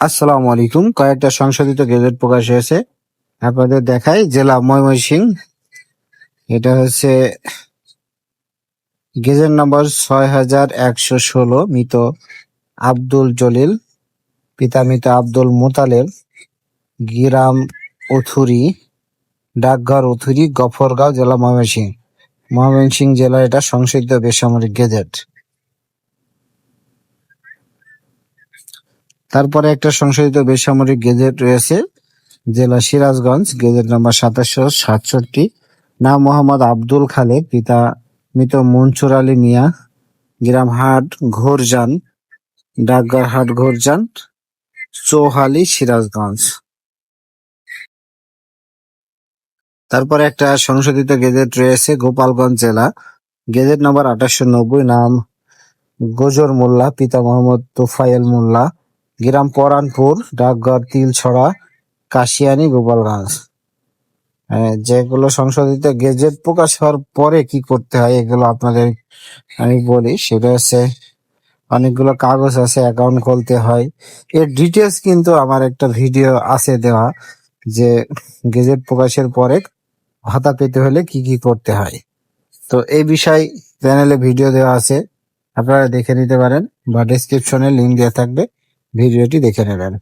আসসালামু আলাইকুম। কয়েকটা সংশোধিত গেজেট প্রকাশ হয়েছে। আপনাদের দেখাই জেলা ময়মনসিং এটা হচ্ছে গেজেট নম্বর ছয় হাজার একশো ষোলো, মৃত আব্দুল জলিল, পিতা মৃত আব্দুল মোতালেব, গিরাম উথুরি, ডাকঘর উথুরি, গফরগাঁও জেলা ময়মনসিং ময়মনসিং জেলা এটা সংশোধিত বেসামরিক গেজেট তারপরে একটা সংশোধিত বেসামরিক গেজেট রয়েছে, জেলা সিরাজগঞ্জ, গেজেট নাম্বার সাতাশশো সাতষট্টি। নাম মোহাম্মদ আব্দুল খালেক, পিতা মৃত মনসুর আলী মিয়া, গ্রাম হাট ঘোরজান, ডাকঘর হাট ঘোরজান, চৌহালি সিরাজগঞ্জ। তারপরে একটা সংশোধিত গেজেট রয়েছে, গোপালগঞ্জ জেলা। গেজেট নাম্বার আঠাশশো নব্বই, নাম গোজর মোল্লা, পিতা মোহাম্মদ তোফায়েল মোল্লা। গ্রাম পরানপুর ডাকঘর তিলছড়া কাশিয়ানি গোপালগঞ্জ। আহ, যেগুলো সংশোধিত গেজেট প্রকাশ হওয়ার পরে কি করতে হয় এগুলো আপনাদের আমি বলি। সেটা হচ্ছে অনেকগুলো কাগজ আছে অ্যাকাউন্ট খুলতে হয়। এর ডিটেলস কিন্তু আমার একটা ভিডিও আছে দেওয়া যে গেজেট প্রকাশের পরে ভাতা পেতে হলে কি কি করতে হয়। তো এই বিষয় চ্যানেলে ভিডিও দেওয়া আছে আপনারা দেখে নিতে পারেন বা ডেসক্রিপশনে লিঙ্ক দেওয়া থাকবে। ভিডিওটি দেখে নেবেন।